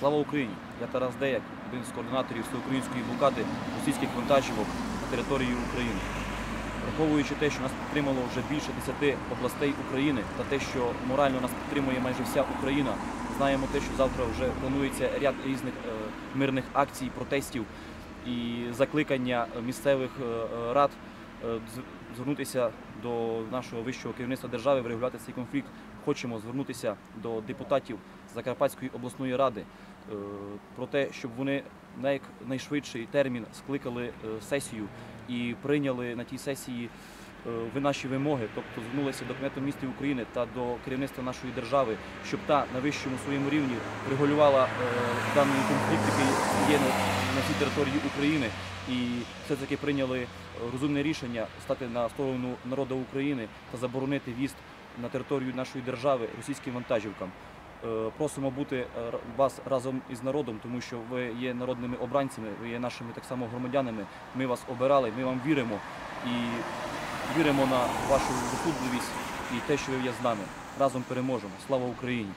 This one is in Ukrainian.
Слава Україні! Я Тарас Деяк, один з координаторів всеукраїнської блокади російських вантажівок на території України. Враховуючи те, що нас підтримало вже більше 10 областей України та те, що морально нас підтримує майже вся Україна, знаємо те, що завтра вже планується ряд різних е, мирних акцій, протестів і закликання місцевих е, е, рад звернутися до нашого вищого керівництва держави, врегулювати цей конфлікт. Хочемо звернутися до депутатів Закарпатської обласної ради е, про те, щоб вони на найшвидший термін скликали е, сесію і прийняли на тій сесії е, ви наші вимоги, тобто звернулися до Кабінету міністрів України та до керівництва нашої держави, щоб та на вищому своєму рівні регулювала е, даний конфлікт, який є на, всій території України, і все-таки прийняли е, розумне рішення стати на сторону народу України та заборонити в'їзд на територію нашої держави російським вантажівкам. Е, Просимо бути е, вас разом із народом, тому що ви є народними обранцями, ви є нашими так само громадянами. Ми вас обирали, ми вам віримо і віримо на вашу розсудливість і те, що ви є з нами. Разом переможемо. Слава Україні!